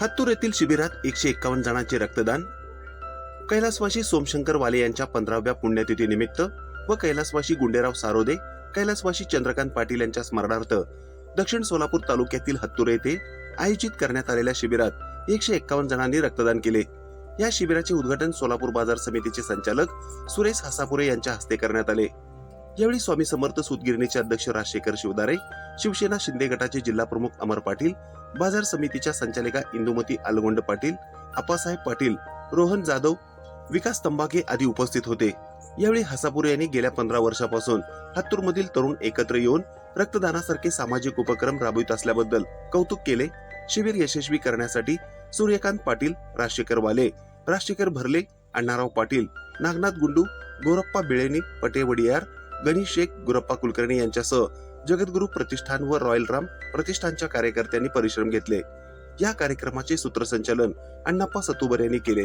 हत्तूर येथील शिबिरात एकशे एक्कावन्न जणांचे रक्तदान कैलासवाशी सोमशंकर वाले यांच्या पंधराव्या पुण्यतिथीनिमित्त व कैलासवाशी गुंडेराव सारोदे कैलासवाशी चंद्रकांत पाटील यांच्या स्मरणार्थ दक्षिण सोलापूर तालुक्यातील हत्तूर येथे आयोजित करण्यात आलेल्या शिबिरात एकशे एक्कावन्न जणांनी रक्तदान केले. या शिबिराचे उद्घाटन सोलापूर बाजार समितीचे संचालक सुरेश हासापुरे यांच्या हस्ते करण्यात आले. यावेळी स्वामी समर्थ सूतगिरणीचे अध्यक्ष राजशेखर शिवदारे शिवसेना शिंदे गटाचे जिल्हा प्रमुख अमर पाटील बाजार समितीच्या संचालिका इंदुमती अलगोंड पाटील आप्पासाहेब पाटील रोहन जाधव विकास तंबाखे आदी उपस्थित होते. यावेळी हसापुरे यांनी गेल्या पंधरा वर्षापासून हत्तूरमधील तरुण एकत्र येऊन रक्तदानासारखे सामाजिक उपक्रम राबवित असल्याबद्दल कौतुक केले. शिबिर यशस्वी करण्यासाठी सूर्यकांत पाटील राजशेखर वाले राजशेखर भरले अण्णाराव पाटील नागनाथ गुंडू गोरप्पा बिळेनी पटेवडियार गनी गणेश शेख गुरप्पा कुलकर्णी यांच्यासह जगद्गुरु प्रतिष्ठान व रॉयल राम प्रतिष्ठानच्या कार्यकर्त्यांनी परिश्रम घेतले. या कार्यक्रमाचे सूत्रसंचालन अण्णाप्पा सतुबर यांनी केले.